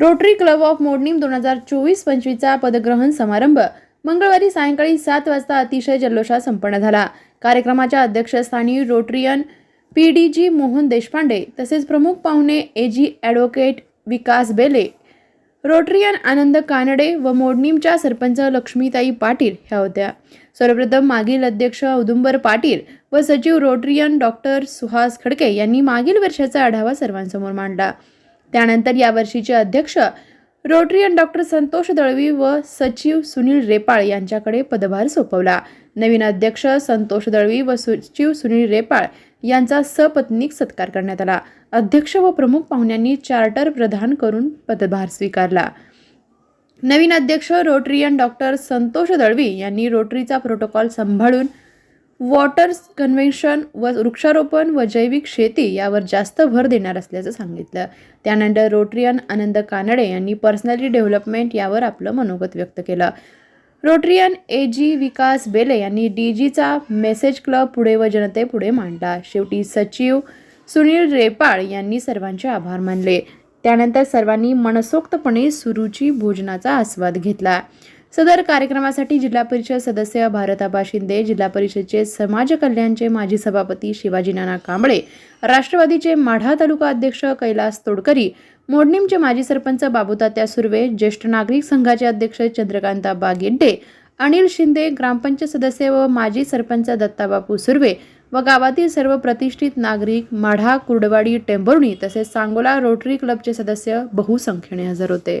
Rotary club of मोडणीम दोन हजार चोवीस पंचवीसचा पदग्रहण समारंभ मंगळवारी सायंकाळी सात वाजता अतिशय जल्लोषात संपन्न झाला. कार्यक्रमाच्या अध्यक्षस्थानी Rotarian P D G Mohan Deshpande तसेच प्रमुख पाहुणे A G advocate Vikas Bele Rotarian Anand Kanade व मोडणीमच्या सरपंच लक्ष्मीताई पाटील ह्या होत्या. सर्वप्रथम मागील अध्यक्ष औदुंबर पाटील व सचिव रोटरियन डॉक्टर सुहास खडके यांनी मागील वर्षाचा आढावा सर्वांसमोर मांडला. त्यानंतर यावर्षीचे अध्यक्ष रोटरियन डॉक्टर संतोष दळवी व सचिव सुनील रेपाळ यांच्याकडे पदभार सोपवला. नवीन अध्यक्ष संतोष दळवी व सचिव सुनील रेपाळ यांचा सपत्नीक सत्कार करण्यात आला. अध्यक्ष व प्रमुख पाहुण्यांनी चार्टर प्रदान करून पदभार स्वीकारला. नवीन अध्यक्ष रोटरियन डॉक्टर संतोष दळवी यांनी रोटरीचा प्रोटोकॉल सांभाळून वॉटर्स कन्व्हेन्शन व वृक्षारोपण व जैविक शेती यावर जास्त भर देणार असल्याचं सांगितलं. त्यानंतर रोटरियन आनंद कानडे यांनी पर्सनॅलिटी डेव्हलपमेंट यावर आपलं मनोगत व्यक्त केलं. रोटरियन ए जी विकास बेले यांनी डी जीचा मेसेज क्लब पुढे व जनतेपुढे मांडला. शेवटी सचिव सुनील रेपाळ यांनी सर्वांचे आभार मानले. त्यानंतर सर्वांनी मनसोक्तपणे सुरुची भोजनाचा आस्वाद घेतला. सदर कार्यक्रमासाठी जिल्हा परिषद सदस्य भारताबा शिंदे जिल्हा परिषदचे समाज कल्याणचे माजी सभापती शिवाजी नाना कांबळे राष्ट्रवादीचे माढा तालुका अध्यक्ष कैलास तोडकरी मोडणीमचे माजी सरपंच बाबूतात्या सुर्वे ज्येष्ठ नागरिक संघाचे अध्यक्ष चंद्रकांता बागेड्डे अनिल शिंदे ग्रामपंचायत सदस्य व माजी सरपंच दत्ताबापू सुर्वे व गावातील सर्व प्रतिष्ठित नागरिक माढा कुर्डवाडी टेंभुर्णी तसेच सांगोला रोटरी क्लबचे सदस्य बहुसंख्येने हजर होते.